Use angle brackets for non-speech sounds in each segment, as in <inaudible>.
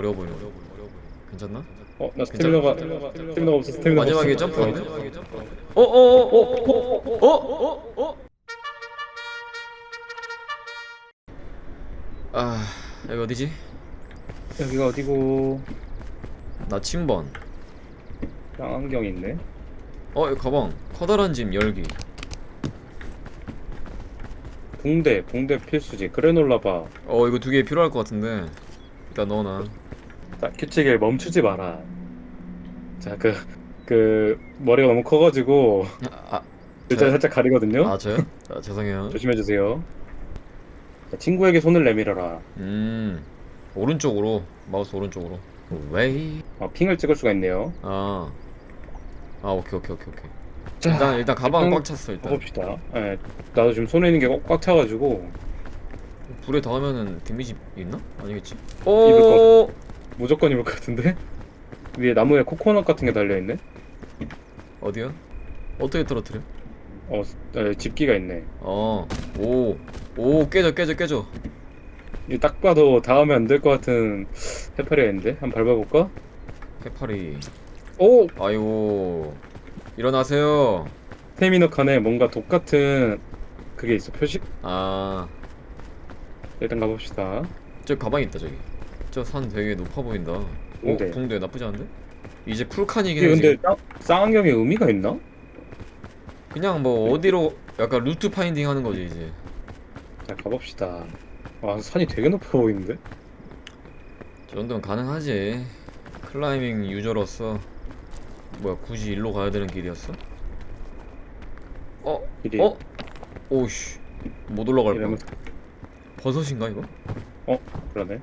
어려워 보여. 괜찮나? 어, 나 스태미너가 스태미너가 없어. 스태미너 마지막에. 점프인데? 어, 어, 어, 어, 어, 어, 어, 어, 어. 아, 여기 어디지? 여기가 어디고? 나 침번. 쌍안경 있네. 어, 여기 가방. 커다란 짐 열기. 붕대, 붕대 필수지. 그래놀라 바. 어, 이거 두 개 필요할 것 같은데. 일단 넣어놔. 자, 규칙에 멈추지 마라. 자, 그, 그, 머리가 너무 커가지고, 아, 글자 저요? 살짝 가리거든요? 아, 저요? 아, 죄송해요. <laughs> 조심해주세요. 자, 친구에게 손을 내밀어라. 음, 오른쪽으로. 마우스 오른쪽으로. 웨이. 어, 핑을 찍을 수가 있네요. 아, 아, 오케이, 오케이, 오케이, 오케이. 자, 일단 일단 가방 일단 꽉 찼어 일단. 가봅시다. 예, 나도 지금 손에 있는 게 꽉 차가지고, 불에 닿으면은 데미지 있나? 아니겠지. 오, 무조건 입을 것 같은데? 위에 나무에 코코넛 같은 게 달려있네? 어디야? 어떻게 떨어뜨려? 어, 에, 집기가 있네. 어, 오, 오, 깨져, 깨져, 깨져. 이 딱 봐도 닿으면 안 될 것 같은 해파리가 있는데? 한번 밟아볼까? 해파리. 오! 아이고, 일어나세요. 테미너 칸에 뭔가 독 같은 그게 있어, 표식? 아, 일단 가봅시다. 저 가방이 있다 저기. 저산 되게 높아 보인다. 오, 붕대. 붕대 나쁘지 않은데? 이제 풀칸이긴 이게 해 근데 지금. 쌍- 쌍안경에 의미가 있나? 그냥 뭐 어디로 약간 루트 파인딩 하는 거지 이제. 자, 가봅시다. 와, 산이 되게 높아 보이는데? 저 정도면 가능하지. 클라이밍 유저로서 뭐야 굳이 일로 가야 되는 길이었어? 어? 길이. 어? 오씨 못 올라갈 뻔. 이러면 버섯인가 이거? 그러네.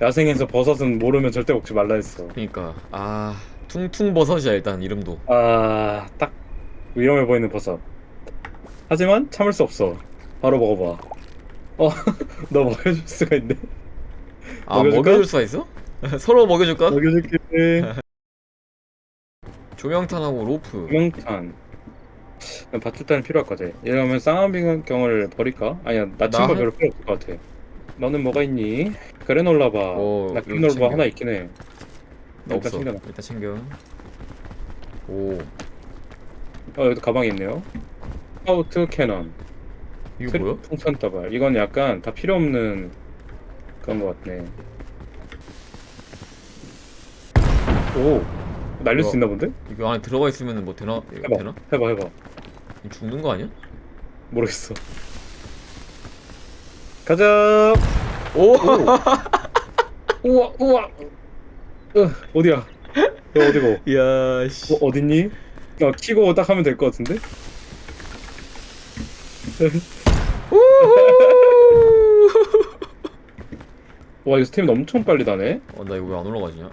야생에서 버섯은 모르면 절대 먹지 말라 했어. 그니까 아 퉁퉁 버섯이야 일단 이름도. 아, 딱 위험해 보이는 버섯. 하지만 참을 수 없어. 바로 먹어봐. 어, <laughs> 너 먹여줄 수가 있네. 아 먹여줄까? 먹여줄 수가 있어? <laughs> 서로 먹여줄까? 먹여줄게. <laughs> 조명탄하고 로프. 명탄. 밧줄단이 필요할 것 같아. 이러면 쌍안경을 버릴까? 아니야, 나 친구 한- 별로 필요 없을 것 같아. 너는 뭐가 있니? 그래놀라바. 어, 나 이거 그래놀라바 챙겨. 하나 있긴 해. 나 일단 없어. 챙겨놔. 일단 챙겨. 오 어, 여기도 가방이 있네요. 스카우트 캐넌. 이거 뭐야? 풍선 따발. 이건 약간 다 필요 없는 그런 것 같네. 오, 날릴 수 뭐야? 있나 본데? 이거 안에 들어가 있으면 뭐 되나? 이거 해봐. 되나? 해봐, 해봐. 이거 죽는 거 아니야? 모르겠어. 가자. 오! 우와, 우와. 어, 어디야? 너 어디고? 야 씨. 어, 어딨니? 어, 키고 딱 하면 될 것 같은데? 와, 이거 스태미나 엄청 빨리 다네? 어, 나 이거 왜 안 올라가지냐?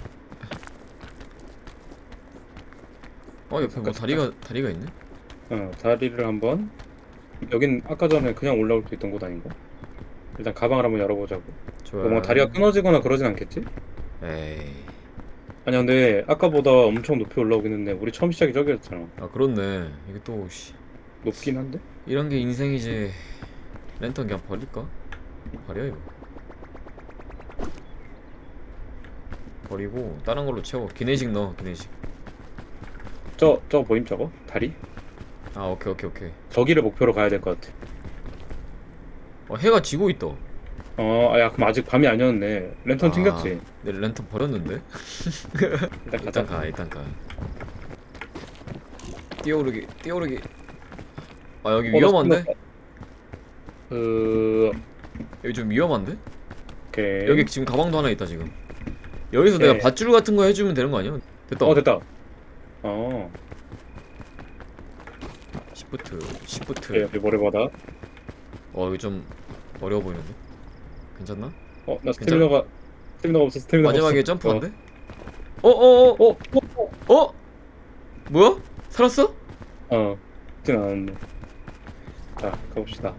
어, 옆에 뭐 다리가 다리가 있네? 어, 다리를 한번. 여긴 아까 전에 그냥 올라올 수 있던 곳 아닌가? 일단 가방을 한번 열어보자고. 좋아. 뭐 다리가 끊어지거나 그러진 않겠지? 에이. 아니 근데 아까보다 엄청 높이 올라오긴 했네. 우리 처음 시작이 저기였잖아. 아 그렇네. 이게 또 씨. 높긴 한데? 이런 게 인생이지. 랜턴 그냥 버릴까? 버려 이거. 버리고 다른 걸로 채워. 기내식 넣어. 기내식. 저, 저 보임 저거? 다리? 아 오케이 오케이 오케이. 저기를 목표로 가야 될 것 같아. 어 해가 지고 있다. 어, 아, 야, 그럼 아직 밤이 아니었네. 랜턴 아, 챙겼지? 내 랜턴 버렸는데? <laughs> 일단 가자. 일단 가 일단 가. 뛰어오르기 뛰어오르기. 아 여기 어, 나 위험한데? 그, 여기 좀 위험한데? 오케이. 여기 지금 가방도 하나 있다 지금. 여기서 네. 내가 밧줄 같은 거 해주면 되는 거 아니야? 됐다. 어, 됐다. 어, 시프트, 오케이, 시프트. 여기 모래바다. 어 여기 좀 어려워 보이는데. 괜찮나? 어, 나 스태미너가, 스태미너가 없어, 스태미너가 마지막에 없어. 점프한데? 어, 어, 어, 어, 어, 어, 어? 뭐야? 살았어? 어, 그진 않았네. 자, 가봅시다.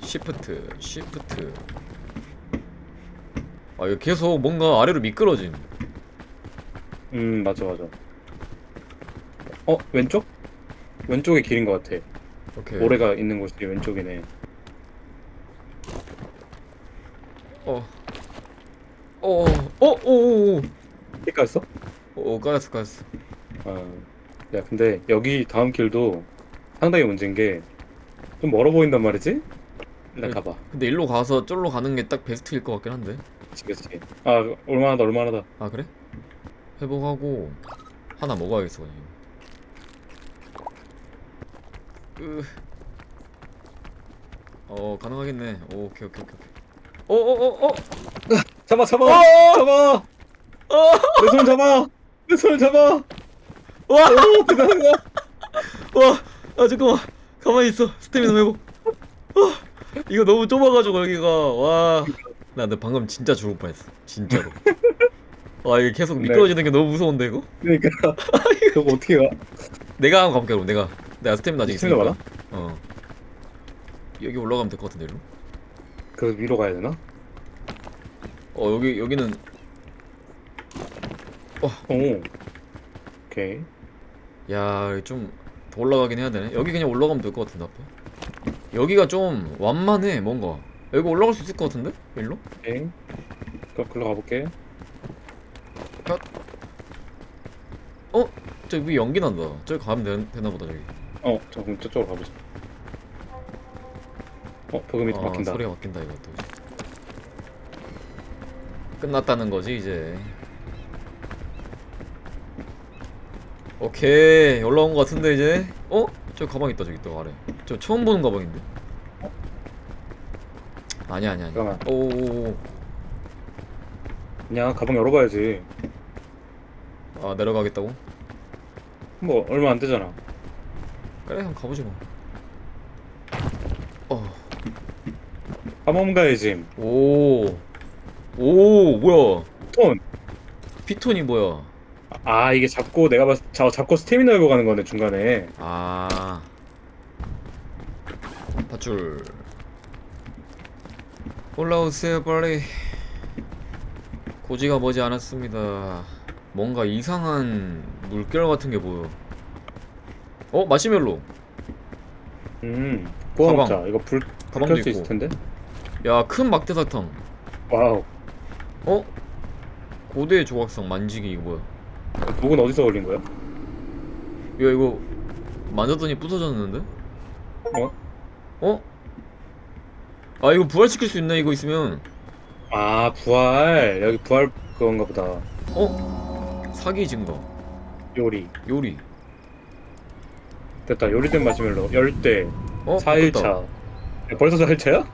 시프트, 시프트. 아 이거 계속 뭔가 아래로 미끄러짐. 음, 맞아, 맞아. 어, 왼쪽? 왼쪽이 길인 것 같아. 오케이. 모래가 있는 곳이 왼쪽이네. 어. 어. 어. 어. 오. 오. 삐까 있어? 오. 까였어 까였어. 어. 야 근데 여기 다음 길도 상당히 문제인 게 좀 멀어 보인단 말이지? 일단 네. 가봐. 근데 일로 가서 쫄로 가는 게 딱 베스트일 것 같긴 한데. 그치 그치. 아 얼마나다 얼마나다. 아 그래? 회복하고 하나 먹어야겠어 그냥. 으. 어 가능하겠네. 오, 오케이 오케이 오케이. 어어어 어. 잡아 잡아 어! 잡아. 어. 내 손 잡아. 내 손 잡아. 와. 오 대단하다. <laughs> 와. 아 잠깐만. 가만히 있어. 스태미나 회복. 어. 이거 너무 좁아가지고 여기가 와. 나 근데 방금 진짜 죽을 뻔했어. 진짜로. <laughs> 와 이게 계속 네. 미끄러지는 게 너무 무서운데 이거? 그러니까 <laughs> 저거 어떻게 가? 내가 한번 가볼게 그럼 내가 내가 스태미나 아직 스태미나 있으니까. 어. 여기 올라가면 될 것 같은데 일로? 그 위로 가야 되나? 어 여기 여기는 오. 오케이. 야좀 더 올라가긴 해야 되네. 여기 그냥 올라가면 될 것 같은데 앞에. 여기가 좀 완만해 뭔가. 여기 올라갈 수 있을 것 같은데? 일로? 오케이. 그 글로 가볼게. 어? 저기 위에 연기 난다. 저기 가면 되, 되나 보다 저기. 어, 저 그럼 저쪽으로 가보자. 어, 버그 밑에 아, 바뀐다. 소리가 바뀐다 이것도. 끝났다는 거지 이제. 오케이 올라온 것 같은데 이제. 어? 저 가방 있다 저기 또 아래. 저 처음 보는 가방인데. 아니야 아니야 아니야. 잠깐만. 오오오. 그냥 가방 열어봐야지. 아 내려가겠다고? 뭐 얼마 안 되잖아. 그래 한번 가보지 뭐. 어. 가방 가야지. 오. 오 뭐야? 톤. 피톤이 뭐야? 아 이게 잡고 내가 봤 잡, 잡고 스태미나 회복하는 거네 중간에. 아. 밧줄. 올라오세요 빨리. 고지가 머지 않았습니다. 뭔가 이상한 물결 같은 게 보여. 어 마시멜로. 음. 구워 가방. 먹자. 이거 불 가방도 켤수 있을 있고. 텐데. 야 큰 막대 사탕. 와우. 어? 고대 조각상 만지기 이거 뭐야? 목은 어디서 걸린 거야? 야 이거 만졌더니 부서졌는데? 어? 어? 아 이거 부활시킬 수 있네 이거 있으면 아 부활 여기 부활 그건가 보다. 어? 사기 증가 요리. 요리 됐다. 요리된 마시멜로. 열대. 어? 4일차. 바꿨다. 야, 벌써 4일차야?